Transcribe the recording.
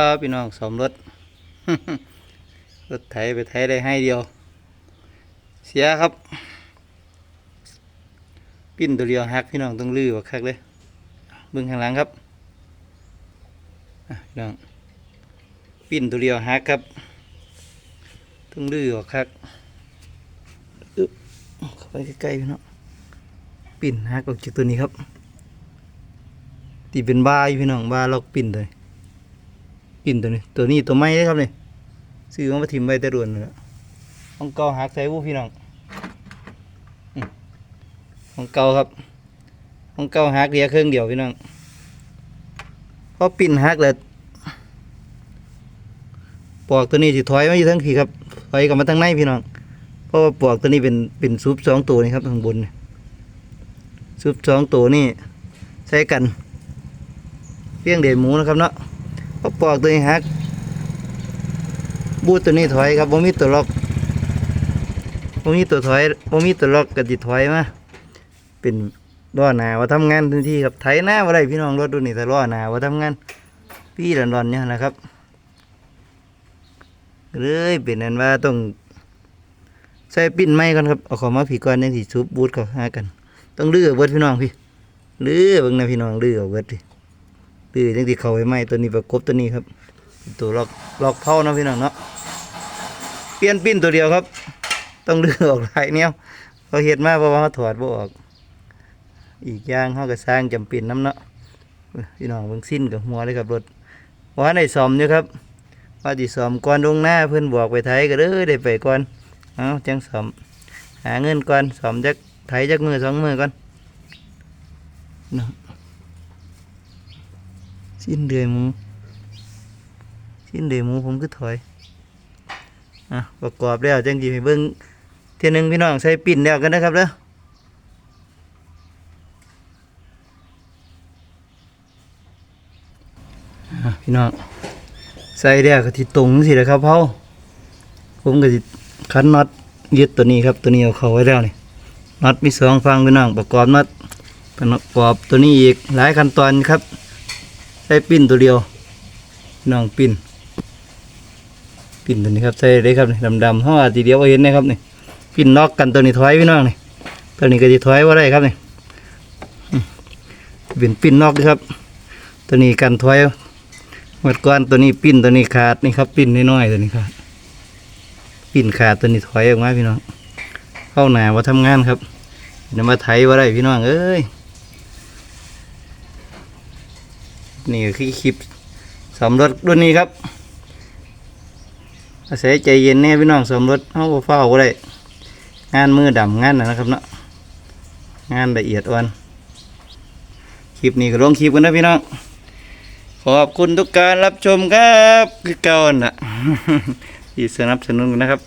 ครับพี่น้องสมรถรถไถไปไถได้ให้เดียว เสียครับ ปิ้นตัวเดียวหักพี่น้องต้องลื้อว่าคักเลยเบึงข้างหลังครับพี่น้องปิ้นตัวเดียวหักครับต้องลื้อว่าคักอึ๊บเข้าไปใกล้ๆพี่น้องปิ้นหักออกจากตัวนี้ครับตีเป็นบ้ายพี่น้องบ้าล็อกปิ้นเลย ปิ่นตัวนี้ ตัวนี้ตัวไม้ได้ครับนี่ซื้อมาถิ่มใบตะรวนเลยของเก่าหักใส่วูพี่น้องของเก่าครับของเก่าหักเดียเครื่องเดียวพี่น้องพอปิ่นหักเลยปอกตัวนี้สิถอยมาอยู่ทั้งพี่ครับถอยกลับมาทั้งในพี่น้องเพราะว่าปอกตัวนี้เป็นเป็นซุปสองตัวนี่ครับข้างบนซุปสองตัวนี่ใช้กันเพี้ยงเดหมูนะครับเนาะ พอปอกตัวนี้หัก บูดตัวนี้ถอยครับบ่มีตัวล็อกบ่มีตัวถอยบ่มีตัวล็อกก็สิถอยมาเป็นล้อหนาว่าทำงานทันทีครับไถหน้าบ่ได้พี่น้องรถตัวนี้แต่ล้อหนาว่าทำงาน พี่ร้อนๆเนี่ยนะครับเลยเป็นนั้นว่าต้องใส่ปิ้นไม้ก่อนครับเอาของมาผีก่อนจังสิซุบบูดเขาหากัน ต้องเลื้อเอาเบิดพี่น้องพี่เลือเบิ่งนะพี่น้องเลื้อเอาเบิดดิ ดื้อจังที่เขาไว้ไหมตัวนี้ประกบตัวนี้ครับตัวลอกลอกเผานะพี่น้องเนาะเปลี่ยนปิ้นตัวเดียวครับ ต้องดื้อออกหลายแนวเขาเห็ดมาเพราะว่าเขาถอดบ่ออก อีกอย่างเขาก็สร้างจำเป็นน้ำเนาะพี่น้องเบิ่งสิ้นกับหัวเลยครับรถว่าในซอมอยู่ครับว่าที่ซ่อมก่อนลงหน้าเพื่อนบอกไปไทยก็เลยได้ไปก่อนเอาจังซอมหาเงินก่อนซอมจักไทยจักมือสองมือก่อนเนาะ สิ้นเดือนหมูสิ้นเดือนหมูผมก็ถอย อะประกอบแล้วจังจีให้เบิ้งเทียหนึงพี่น้องใส่ปิ่นแล้วกันนะครับเด้ออะพี่น้องใส่แล้วก็ที่ตรงสิเลยครับเผาผมก็สิคันน็อตยึดตัวนี้ครับตัวนี้เอาเข้าไว้แล้วนี่น็อตมีสองฟังพี่น้องประกอบน็อตประกอบตัวนี้อีกหลายขั้นตอนครับ ใส่ปิ้นตัวเดียวน้องปิ้นปิ้นตัวนี้ครับใส่ได้ครับนี่ดำๆห้อทีเดียวก็เห็นนะครับนี่ปิ้นนอกกันตัวนี้ถอยพี่น้องนี่ตัวนี้ก็จะถอยว่าได้ครับนี่เป็นปิ้นนอกครับ ตัวนี้กันถอยหมดก้อนตัวนี้ปิ้นตัวนี้ขาดนี่ครับปิ้นน้อยๆตัวนี้ขาดปิ้นขาดตัวนี้ถอยออกมาพี่น้องเข้าหนาว่าทำงานครับเดี๋ยวมาไถว่าได้พี่น้องเอ้ย นี่คือคลิปสมรถรุ่นนี้ครับอาศัยใจเย็นแน่พี่น้องสมรถเฮาบ่เฝ้าบ่ได้งานมือดำงานนะครับเนาะงานละเอียดอ่อนคลิปนี้ก็ลงคลิปกันนะพี่น้องขอบคุณทุกการรับชมครับคือเก่าน่ะที่สนับสนุนนะครับ